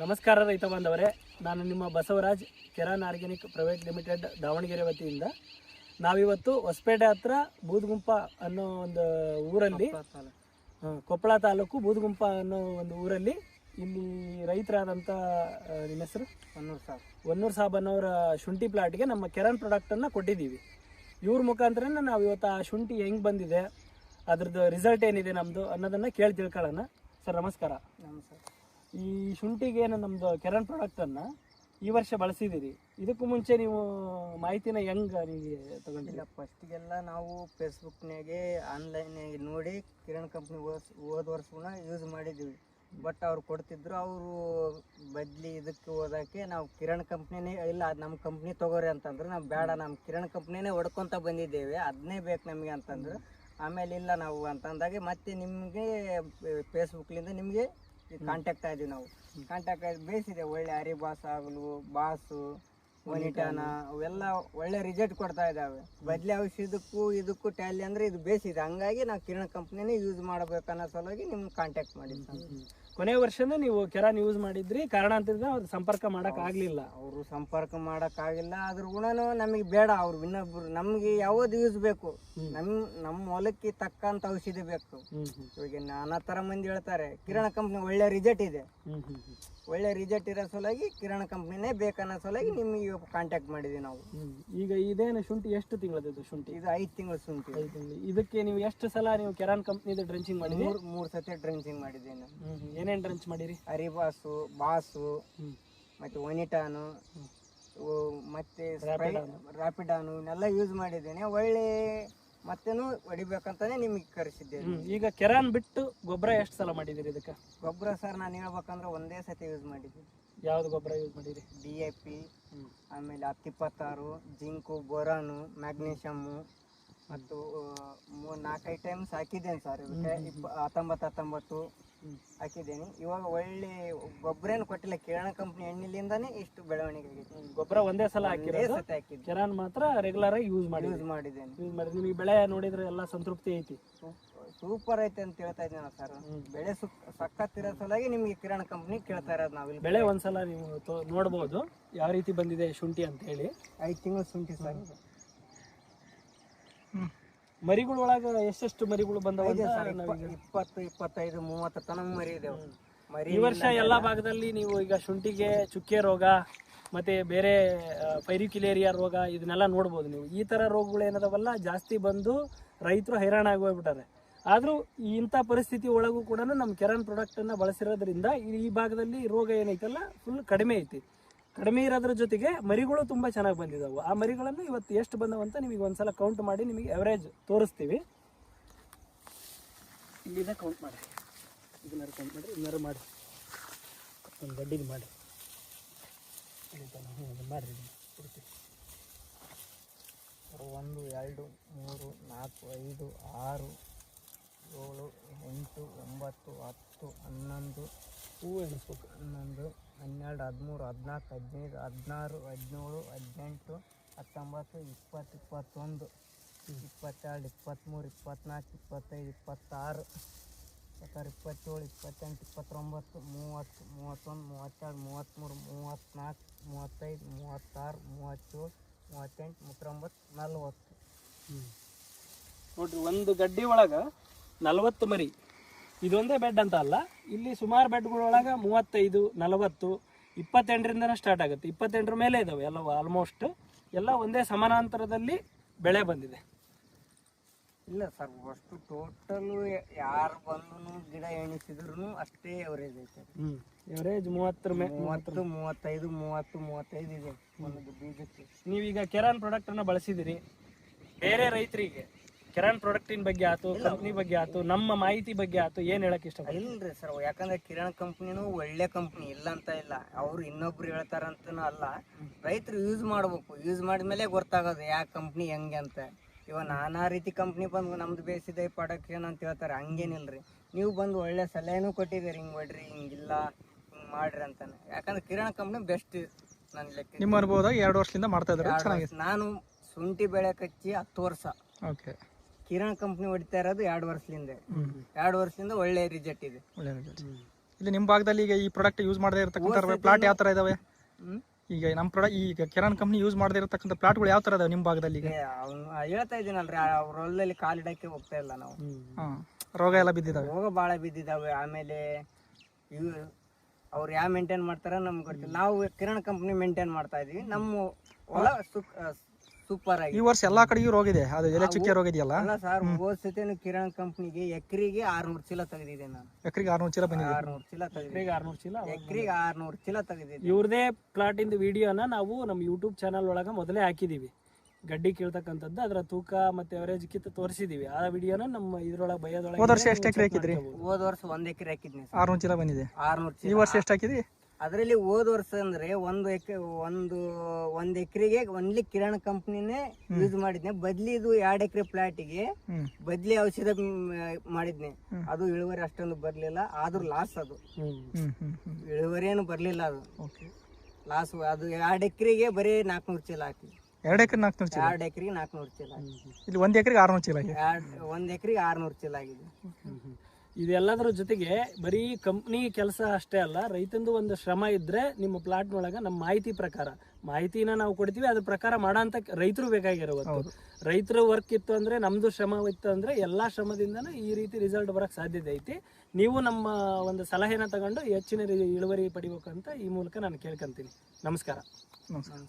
ನಮಸ್ಕಾರ ರೈತ ಬಾಂಧವರೇ ನಾನು ನಿಮ್ಮ Basavaraj Keran organic private limited Davanagere ವತಿಯಿಂದ. ನಾವಿವತ್ತು ಹೊಸಪೇಟೆ ಹತ್ರ ಬೂದ್ಗುಂಪ ಅನ್ನೋ ಒಂದು ಊರಲ್ಲಿ ಕೊಪ್ಪಳ ತಾಲೂಕು ಬೂದ್ಗುಂಪ ಅನ್ನೋ ಒಂದು ಊರಲ್ಲಿ ಇಲ್ಲಿ ರೈತರಾದಂಥ ನಿಮ್ಮ ಹೆಸರು? ಹೊನ್ನೂರು ಸಾಬ್. ಒನ್ನೂರು ಸಾಬ್ ಅನ್ನೋರ ಶುಂಠಿ ಪ್ಲಾಟ್ಗೆ ನಮ್ಮ ಕೆರಾನ್ ಪ್ರಾಡಕ್ಟನ್ನು ಕೊಟ್ಟಿದ್ದೀವಿ. ಇವ್ರ ಮುಖಾಂತರನೇ ನಾವು ಇವತ್ತು ಆ ಶುಂಠಿ ಹೆಂಗೆ ಬಂದಿದೆ ಅದ್ರದ್ದು ರಿಸಲ್ಟ್ ಏನಿದೆ ನಮ್ಮದು ಅನ್ನೋದನ್ನು ಕೇಳಿ ತಿಳ್ಕೊಳ್ಳೋಣ. ಸರ್ ನಮಸ್ಕಾರ. ನಮಸ್ಕಾರ. ಈ ಶುಂಠಿಗೆ ಏನು ನಮ್ಮದು ಕೆರನ್ ಪ್ರಾಡಕ್ಟನ್ನು ಈ ವರ್ಷ ಬಳಸಿದ್ದೀರಿ. ಇದಕ್ಕೂ ಮುಂಚೆ ನೀವು ಮಾಹಿತಿನ ಹೆಂಗೆ ನೀವು ತಗೊಂಡಿಲ್ಲ ಫಸ್ಟಿಗೆಲ್ಲ ನಾವು ಫೇಸ್ಬುಕ್ನಾಗೆ ಆನ್ಲೈನ್ ನೋಡಿ ಕಿರಣ್ ಕಂಪ್ನಿ ಹೋದ ವರ್ಷನ ಯೂಸ್ ಮಾಡಿದ್ದೀವಿ. ಬಟ್ ಅವ್ರು ಕೊಡ್ತಿದ್ರು, ಅವರು ಬದ್ಲಿ ಇದಕ್ಕೆ ಹೋದಕ್ಕೆ ನಾವು ಕಿರಣ್ ಕಂಪ್ನಿನೇ ಇಲ್ಲ ನಮ್ಮ ಕಂಪ್ನಿ ತಗೋರಿ ಅಂತಂದ್ರೆ, ನಾವು ಬೇಡ ನಮ್ಮ ಕಿರಣ್ ಕಂಪ್ನಿನೇ ಹೊಡ್ಕೊತ ಬಂದಿದ್ದೇವೆ ಅದನ್ನೇ ಬೇಕು ನಮಗೆ ಅಂತಂದ್ರು. ಆಮೇಲೆ ಇಲ್ಲ ನಾವು ಅಂತಂದಾಗೆ ಮತ್ತೆ ನಿಮಗೆ ಫೇಸ್ಬುಕ್ಲಿಂದ ನಿಮಗೆ ಕಾಂಟ್ಯಾಕ್ಟ್ ಆದ್ವಿ ನಾವು. ಕಾಂಟ್ಯಾಕ್ಟ್ ಆಗಿ ಬೇಯಿಸಿದೆ. ಒಳ್ಳೆ ಹರಿಬಾಸ್ ಆಗಲು ಬಾಸು ಒನಿಟಾನ ಅವೆಲ್ಲ ಒಳ್ಳೆ ರಿಸಲ್ಟ್ ಕೊಡ್ತಾ ಇದ್ದಾವೆ ಬದ್ಲಿ ಔಷಧಕ್ಕೂ ಇದಕ್ಕೂ ಟ್ಯಾಲಿ ಅಂದ್ರೆ ಇದು ಬೇಸಿದೆ ಹಂಗಾಗಿ ನಾವು ಕಿರಣ್ ಕಂಪ್ನಿನೇ ಯೂಸ್ ಮಾಡಬೇಕನ್ನೋ ಸಲುವಾಗಿ ನಿಮ್ಗೆ ಕಾಂಟ್ಯಾಕ್ಟ್ ಮಾಡಿದ್ವಿ ಕೊನೆ ವರ್ಷನೂ ನೀವು ಕೆರಾನ್ ಯೂಸ್ ಮಾಡಿದ್ರಿ. ಕಾರಣ ಕಾರಣಾಂತರದಿಂದ ಅವ್ರು ಸಂಪರ್ಕ ಮಾಡಕ್ ಆಗ್ಲಿಲ್ಲ. ಅವರು ಸಂಪರ್ಕ ಮಾಡೋಕ್ಕಾಗಿಲ್ಲ ಅದ್ರ ಗುಣನೂ ನಮಗೆ ಬೇಡ. ಅವ್ರು ಇನ್ನೊಬ್ರು ನಮಗೆ ಯಾವ್ದು ಯೂಸ್ ಬೇಕು. ನಮ್ ನಮ್ಮ ಹೊಲಕ್ಕೆ ತಕ್ಕಂತ ಔಷಧಿ ಬೇಕು. ಇವಾಗ ನಾನಾ ತರ ಮಂದಿ ಹೇಳ್ತಾರೆ ಕಿರಣ ಕಂಪ್ನಿ ಒಳ್ಳೆ ರಿಸಲ್ಟ್ ಇದೆ. ಒಳ್ಳೆ ರಿಸಲ್ಟ್ ಇರೋ ಸಲುವಾಗಿ ಕಿರಣ ಕಂಪ್ನಿನೇ ಬೇಕನ್ನೋ ಸಲುವಾಗಿ ನಿಮಗೆ ಕಾಂಟ್ಯಾಕ್ಟ್ ಮಾಡಿದ್ವಿ ನಾವು. ಈಗ ಇದೇನು ಶುಂಠಿ ಎಷ್ಟು ತಿಂಗಳದ್ದು ಶುಂಠಿ? ಇದು ಐದು ತಿಂಗಳು ಶುಂಠಿ. ಇದಕ್ಕೆ ನೀವು ಎಷ್ಟು ಸಲ ನೀವು ಕೆರಾನ್ ಕಂಪ್ನಿದು ಡ್ರೆಂಚಿಂಗ್ ಮಾಡಿದ್ರಿ? ಮೂರ್ ಮೂರು ಸತಿ ಡ್ರೆಂಚಿಂಗ್ ಮಾಡಿದ್ದೇನೆ. ಏನೇನ್ ರಂಚ್ ಮಾಡಿರಿ. ಹರಿಬಾಸು ಬಾಸು ಮತ್ತೆ ಒನಿಟಾನು ಮತ್ತೆ ರಾಪಿಡಾನು. ಇವನ್ನೆಲ್ಲ ಯೂಸ್ ಮಾಡಿದ್ದೇನೆ. ಒಳ್ಳೆ ಮತ್ತೇನು ಹೊಡಿಬೇಕಂತಾನೆ ನಿಮಗೆ ಕರೆಸಿದ್ದೇನೆ. ಈಗ ಕೆರಾನ್ ಬಿಟ್ಟು ಗೊಬ್ಬರ ಎಷ್ಟು ಸಲ ಮಾಡಿದಿರಿ ಇದಕ್ಕೆ? ಗೊಬ್ಬರ ಸರ್ ನಾನು ಹೇಳ್ಬೇಕಂದ್ರೆ ಒಂದೇ ಸತಿ ಯೂಸ್ ಮಾಡಿದ್ದೀನಿ. ಯಾವ್ದು ಗೊಬ್ಬರ ಯೂಸ್ ಮಾಡಿರಿ ಡಿ ಎ ಪಿ ಆಮೇಲೆ ಹತ್ತಿಪ್ಪತ್ತಾರು ಜಿಂಕು ಬೋರಾನು ಮ್ಯಾಗ್ನೀಷಿಯಮ್ಮು ಮತ್ತು ಮೂರು ನಾಲ್ಕೈದು ಟೈಮ್ಸ್ ಹಾಕಿದ್ದೇನೆ ಸರ್ ಹತ್ತೊಂಬತ್ತು ಹತ್ತೊಂಬತ್ತು. ಹಾಕಿದ್ದೇನೆ. ಇವಾಗ ಒಳ್ಳೆ ಗೊಬ್ಬರ ಏನು ಕೊಟ್ಟಿಲ್ಲ. ಕಿರಣ ಕಂಪ್ನಿ ಎಣ್ಣೆಲಿಂದಾನೇ ಇಷ್ಟು ಬೆಳವಣಿಗೆ ಆಗಿದೆ. ಗೊಬ್ಬರ ಒಂದೇ ಸಲ ಹಾಕಿರೋದು. ಸತಿ ಹಾಕಿದ್ದೆ ಕೆರಾನ್ ಮಾತ್ರ ರೆಗ್ಯುಲರ್ ಆಗಿ ಯೂಸ್ ಮಾಡಿ ಯೂಸ್ ಮಾಡಿದ್ದೇನೆ. ಯೂಸ್ ಮಾಡಿ ನಿಮಗೆ ಬೆಳೆ ನೋಡಿದ್ರೆ ಎಲ್ಲ ಸಂತೃಪ್ತಿ ಐತಿ. ಸೂಪರ್ ಐತೆ ಅಂತ ಹೇಳ್ತಾ ಇದ್ದೇನೆ ಸರ್. ಬೆಳೆ ಸುಕ್ ಸಖತ್ತಿರೋ ಸಲುವಾಗಿ ನಿಮಗೆ ಕಿರಾಣ ಕಂಪ್ನಿ ಕೇಳ್ತಾ ಇರೋದು ನಾವಿಲ್ಲಿ. ಬೆಳೆ ಒಂದ್ಸಲ ನೀವು ನೋಡಬಹುದು ನೋಡ್ಬೋದು. ಯಾವ ರೀತಿ ಬಂದಿದೆ ಶುಂಠಿ ಅಂತ ಹೇಳಿ. ಐದು ತಿಂಗಳು ಶುಂಠಿ ಸರ್. ಮರಿಗಳ ಒಳಗ ಎಷ್ಟೆಷ್ಟು ಮರಿಗಳು ಬಂದವ ಇದೆ ಸರ್ ಇಪ್ಪತ್ತು ಇಪ್ಪತ್ತೈದು ಮೂವತ್ತು ತನ ಮರಿ ಇದೆ ಮರಿ ಈ ವರ್ಷ ಎಲ್ಲಾ ಭಾಗದಲ್ಲಿ ನೀವು ಈಗ ಶುಂಠಿಗೆ ಚುಕ್ಕೆ ರೋಗ ಮತ್ತೆ ಬೇರೆ ಪೈರಿಕ್ಯುಲೇರಿಯಾ ರೋಗ ಇದನ್ನೆಲ್ಲ ನೋಡ್ಬೋದು ನೀವು. ಈ ತರ ರೋಗಗಳು ಏನದವಲ್ಲ ಜಾಸ್ತಿ ಬಂದು ರೈತರು ಹೈರಾಣ ಆಗೋಗ್ಬಿಟ್ಟಾರೆ ಆದ್ರೂ ಇಂಥ ಪರಿಸ್ಥಿತಿ ಒಳಗೂ ಕೂಡ ನಮ್ಮ ಕೆರನ್ ಪ್ರಾಡಕ್ಟ್ ಅನ್ನ ಬಳಸಿರೋದ್ರಿಂದ ಈ- ಈ ಭಾಗದಲ್ಲಿ ರೋಗ ಏನೈತಲ್ಲ ಫುಲ್ ಕಡಿಮೆ ಐತಿ. ಕಡಿಮೆ ಇರೋದ್ರ ಜೊತೆಗೆ ಮರಿಗಳು ತುಂಬಾ ಚೆನ್ನಾಗಿ ಬಂದಿದ್ದಾವೆ ಆ ಮರಿಗಳನ್ನು ಇವತ್ತು ಎಷ್ಟು ಬಂದವು ಅಂತ ನಿಮಗೆ ಒಂದ್ಸಲ ಕೌಂಟ್ ಮಾಡಿ ನಿಮಗೆ ಎವರೇಜ್ ತೋರಿಸ್ತೀವಿ. ಇಲ್ಲಿಂದ ಕೌಂಟ್ ಮಾಡಿ. ಇದನ್ನಾರು ಕೌಂಟ್ ಮಾಡಿ ಇದನ್ನಾರು ಮಾಡಿ. ಒಂದು ಬಡ್ಡಿಗೆ ಮಾಡಿ. ಮಾಡಿರಿ ಒಂದು, ಎರಡು, ಮೂರು, ನಾಲ್ಕು, ಐದು, ಆರು, ಏಳು, ಎಂಟು, ಒಂಬತ್ತು, ಹತ್ತು ಹನ್ನೊಂದು ಹೂವು ಎಣಿಸ್ಬೇಕು. ಹನ್ನೊಂದು, ಹನ್ನೆರಡು, ಹದಿಮೂರು, ಹದಿನಾಲ್ಕು, ಹದಿನೈದು, ಹದಿನಾರು, ಹದಿನೇಳು, ಹದಿನೆಂಟು, ಹತ್ತೊಂಬತ್ತು, ಇಪ್ಪತ್ತು, ಇಪ್ಪತ್ತೊಂದು, ಇಪ್ಪತ್ತೆರಡು, ಇಪ್ಪತ್ತ್ಮೂರು, ಇಪ್ಪತ್ತ್ನಾಲ್ಕು, ಇಪ್ಪತ್ತೈದು, ಇಪ್ಪತ್ತಾರು ಇಪ್ಪತ್ತಾರು, ಇಪ್ಪತ್ತೇಳು, ಇಪ್ಪತ್ತೆಂಟು, ಇಪ್ಪತ್ತೊಂಬತ್ತು, ಮೂವತ್ತು, ಮೂವತ್ತೊಂದು, ಮೂವತ್ತೆರಡು, ಮೂವತ್ತ್ಮೂರು, ಮೂವತ್ತ್ನಾಲ್ಕು, ಮೂವತ್ತೈದು, ಮೂವತ್ತಾರು, ಮೂವತ್ತೇಳು, ಮೂವತ್ತೆಂಟು, ಮೂವತ್ತೊಂಬತ್ತು, ನಲ್ವತ್ತು. ನೋಡ್ರಿ, ಒಂದು ಗಡ್ಡಿ ಒಳಗೆ ನಲವತ್ತು ಮರಿ. ಇದೊಂದೇ ಬೆಡ್ ಅಂತ ಅಲ್ಲ. ಇಲ್ಲಿ ಸುಮಾರು ಬೆಡ್ಗಳೊಳಗೆ ಮೂವತ್ತೈದು ನಲವತ್ತು ಇಪ್ಪತ್ತೆಂಟರಿಂದನೇ ಸ್ಟಾರ್ಟ್ ಆಗುತ್ತೆ. ಇಪ್ಪತ್ತೆಂಟರ ಮೇಲೆ ಇದಾವೆ ಎಲ್ಲ ಆಲ್ಮೋಸ್ಟ್ ಎಲ್ಲ ಒಂದೇ ಸಮಾನಾಂತರದಲ್ಲಿ ಬೆಳೆ ಬಂದಿದೆ. ಇಲ್ಲ ಸರ್ ಅಷ್ಟು ಟೋಟಲ್ ಯಾರು ಬಂದು ಗಿಡ ಎಣಿಸಿದ್ರು ಅಷ್ಟೇ ಎವರೇಜ್ ಐತೆ. ಎವರೇಜ್ ಮೂವತ್ತರ ಮೇಲೆ ಮೂವತ್ತು ಮೂವತ್ತೈದು ಮೂವತ್ತು ಮೂವತ್ತೈದು ಇದೆ ಒಂದು ಬೀಜಕ್ಕೆ. ನೀವೀಗ ಕೆರಾನ್ ಪ್ರಾಡಕ್ಟನ್ನು ಬಳಸಿದಿರಿ. ಬೇರೆ ರೈತರಿಗೆ ಕೆರಾನ್ ಪ್ರಾಡಕ್ಟಿನ ಬಗ್ಗೆ ಆಯ್ತು ಕಂಪ್ನಿ ಬಗ್ಗೆ ಆಯ್ತು ನಮ್ಮ ಮಾಹಿತಿ ಬಗ್ಗೆ ಆಯ್ತು ಏನು ಹೇಳಕ್ ಇಷ್ಟ ಇಲ್ರಿ ಸರ್ ಯಾಕಂದ್ರೆ ಕಿರಣ್ ಕಂಪ್ನಿನೂ ಒಳ್ಳೆ ಕಂಪ್ನಿ ಇಲ್ಲ ಅಂತ ಇಲ್ಲ. ಅವ್ರು ಇನ್ನೊಬ್ರು ಹೇಳ್ತಾರಂತನೂ ಅಲ್ಲ. ರೈತರು ಯೂಸ್ ಮಾಡ್ಬೇಕು. ಯೂಸ್ ಮಾಡಿದ್ಮೇಲೆ ಗೊತ್ತಾಗೋದು ಯಾವ ಕಂಪ್ನಿ ಹೆಂಗೆ ಅಂತ. ಇವಾಗ ನಾನಾ ರೀತಿ ಕಂಪ್ನಿ ಬಂದು ನಮ್ದು ಬೇಸಿದೆ ಪ್ರೊಡಕ್ಷನ್ ಅಂತ ಹೇಳ್ತಾರೆ. ಹಂಗೇನಿಲ್ರಿ. ನೀವು ಬಂದು ಒಳ್ಳೆ ಸಲಹೆನೂ ಕೊಟ್ಟಿದ್ದೀರಿ ಹಿಂಗೆ ಒಡ್ರಿ ಹಿಂಗಿಲ್ಲ ಹಿಂಗೆ ಮಾಡ್ರಿ ಅಂತಾನೆ. ಯಾಕಂದ್ರೆ ಕಿರಾಣ ಕಂಪ್ನಿ ಬೆಸ್ಟ್ ನನ್ನ ಲೆಕ್ಕ ನಿಮ್ಮ ಅನುಭವದಾಗ ಎರಡು ವರ್ಷದಿಂದ ಮಾಡ್ತಾ ಇದ್ದಾರೆ. ನಾನು ಶುಂಠಿ ಬೆಳೆ ಕಚ್ಚಿ ಹತ್ತು ವರ್ಷ. ಓಕೆ ಕಿರಾಣ ಕಂಪ್ನಿ ಹೊಡಿತಾ ಇರೋದು ಎರಡು ವರ್ಷದಿಂದ. ಎರಡು ವರ್ಷದಿಂದ ಒಳ್ಳೆ ರಿಸಲ್ಟ್ ಇದೆ. ಒಳ್ಳೆ ರಿಸಲ್ಟ್ ಇಲ್ಲಿ ನಿಮ್ಮ ಭಾಗದಲ್ಲಿ ಈಗ ಈ ಪ್ರಾಡಕ್ಟ್ ಯೂಸ್ ಮಾಡದೇ ಇರತಕ್ಕಂಥ ಪ್ಲಾಟ್ ಯಾವ ಥರ ಇದಾವೆ? ಈಗ ನಮ್ಮ ಪ್ರಾಡಕ್ಟ್ ಈಗ ಕಿರಾಣ್ ಕಂಪ್ನಿ ಯೂಸ್ ಮಾಡದೇ ಇರತಕ್ಕಂಥ ಪ್ಲಾಟ್ಗಳು ಯಾವ ಥರ ಇದಾವೆ ನಿಮ್ಮ ಭಾಗದಲ್ಲಿ ಈಗ? ಹೇಳ್ತಾ ಇದ್ದೀನಲ್ರಿ ಅವ್ರ ಹೊಲದಲ್ಲಿ ಕಾಲಿಡಕ್ಕೆ ಹೋಗ್ತಾ ಇಲ್ಲ ನಾವು. ಹಾಂ ರೋಗ ಎಲ್ಲ ಬಿದ್ದಿದ್ದಾವೆ ರೋಗ ಭಾಳ ಬಿದ್ದಿದ್ದಾವೆ ಆಮೇಲೆ ಇವು ಅವ್ರು ಯಾವ ಮೇಂಟೈನ್ ಮಾಡ್ತಾರ ನಮ್ಗೆ ಗೊತ್ತಿಲ್ಲ. ನಾವು ಕಿರಣ್ ಕಂಪ್ನಿ ಮೇಂಟೈನ್ ಮಾಡ್ತಾ ಇದೀವಿ. ನಮ್ಮ ಹೊಲ ಸೂಪರ್ ಆಗಿ ಈ ವರ್ಷ ಎಲ್ಲಾ ಕಡೆಗೂ ರೋಗ ಇದೆ ಅದು ಎಲೆ ಚುಕ್ಕೆ ರೋಗ ಇದೆಯಲ್ಲ ಅಲ್ಲ ಸರ್ ಹೋದ್ ಸತಿನು ಕಿರಣ್ ಕಂಪ್ನಿಗೆ ಎಕರೆಗೆ ಆರ್ನೂರು ಚೀಲ ತೆಗೆದಿದೆ ನಾನು. ಎಕರೆಗೆ ಆರ್ನೂರು ಚೀಲ ಬಂದಿದೆ. ಆರ್ನೂರು ಚೀಲ ತೆಗೆದಿದೆ. ಈಗ ಆರ್ನೂರು ಚೀಲ ಎಕರೆಗೆ ಆರ್ನೂರು ಚೀಲ ತೆಗೆದಿದೆ. ಇವ್ರದೇ ಪ್ಲಾಟ್ ಇಂದ ವಿಡಿಯೋನ ನಾವು ನಮ್ಮ ಯೂಟ್ಯೂಬ್ ಚಾನಲ್ ಒಳಗ ಮೊದಲೇ ಹಾಕಿದೀವಿ. ಗಡ್ಡಿ ಕೀಳ್ತಕ್ಕಂಥದ್ದು ಅದರ ತೂಕ ಮತ್ತೆ ಅವರೇಜ್ ಕಿತ್ತ ತೋರಿಸಿದೀವಿ. ಆ ವಿಡಿಯೋನ ನಮ್ಮ ಇದ್ರೊಳಗೆ ಬಯೋದೊಳಗೆ ಹೋದ ವರ್ಷ ಎಷ್ಟು ಎಕರೆ ಹಾಕಿದ್ರಿ? ಹೋದ ವರ್ಷ ಒಂದ್ ಎಕರೆ ಹಾಕಿದ್ನಿ ಸರ್ ಆರ್ನೂರು ಚೀಲ ಬಂದಿದೆ. ಆರ್ನೂರು ಈ ವರ್ಷ ಎಷ್ಟು ಹಾಕಿದ್ರಿ ಅದರಲ್ಲಿ ಹೋದ ವರ್ಷ ಅಂದ್ರೆ ಒಂದು ಎಕರೆ ಒಂದು ಒಂದ್ ಎಕರೆಗೆ ಒನ್ಲಿ ಕಿರಾಣ ಕಂಪ್ನಿನೇ ಯೂಸ್ ಮಾಡಿದ್ನೆ. ಬದ್ಲಿ ಇದು ಎರಡ್ ಎಕರೆ ಪ್ಲಾಟಿಗೆ ಬದ್ಲಿ ಔಷಧ ಮ್, ಮಾಡಿದ್ನೆ. ಅದು ಇಳುವರಿ ಅಷ್ಟೊಂದು ಬರ್ಲಿಲ್ಲ. ಆದ್ರೂ ಲಾಸ್ ಅದು. ಇಳುವರಿ ಏನು ಬರ್ಲಿಲ್ಲ ಅದು. ಓಕೆ. ಲಾಸ್ ಅದು ಎರಡ್ ಎಕರೆಗೆ ಬರೀ ನಾಲ್ಕುನೂರು ಚೀಲ ಹಾಕಿ. ಎರಡು ಎಕರೆ ನಾಲ್ಕುನೂರು ಚೀಲ? ಎರಡ್ ಎಕರೆಗೆ ನಾಲ್ಕುನೂರು ಚೀಲ ಹಾಕಿ. ಇಲ್ಲಿ ಒಂದು ಎಕರೆಗೆ ಆರ್ನೂರು ಚೀಲ ಎರಡ್ ಒಂದ್ ಎಕರೆಗೆ ಆರ್ನೂರು ಚೀಲ ಆಗಿದೆ. ಇದೆಲ್ಲದರ ಜೊತೆಗೆ ಬರೀ ಕಂಪ್ನಿ ಕೆಲಸ ಅಷ್ಟೇ ಅಲ್ಲ ರೈತಂದು ಒಂದು ಶ್ರಮ ಇದ್ರೆ ನಿಮ್ಮ ಪ್ಲಾಟ್ನೊಳಗೆ ನಮ್ಮ ಮಾಹಿತಿ ಪ್ರಕಾರ. ಮಾಹಿತಿನ ನಾವು ಕೊಡ್ತೀವಿ ಅದ್ರ ಪ್ರಕಾರ ಮಾಡೋಂಥ ರೈತರು ಬೇಕಾಗಿರೋದು ರೈತರ ವರ್ಕ್ ಇತ್ತು ಅಂದ್ರೆ ನಮ್ದು ಶ್ರಮ ಇತ್ತು ಅಂದ್ರೆ ಎಲ್ಲಾ ಶ್ರಮದಿಂದನೂ ಈ ರೀತಿ ರಿಸಲ್ಟ್ ಬರಕ್ ಸಾಧ್ಯತೆ ಐತಿ. ನೀವು ನಮ್ಮ ಒಂದು ಸಲಹೆನ ತಗೊಂಡು ಹೆಚ್ಚಿನ ಇಳುವರಿ ಪಡಿಬೇಕು ಅಂತ ಈ ಮೂಲಕ ನಾನು ಕೇಳ್ಕೊಂತೀನಿ. ನಮಸ್ಕಾರ. ನಮಸ್ಕಾರ.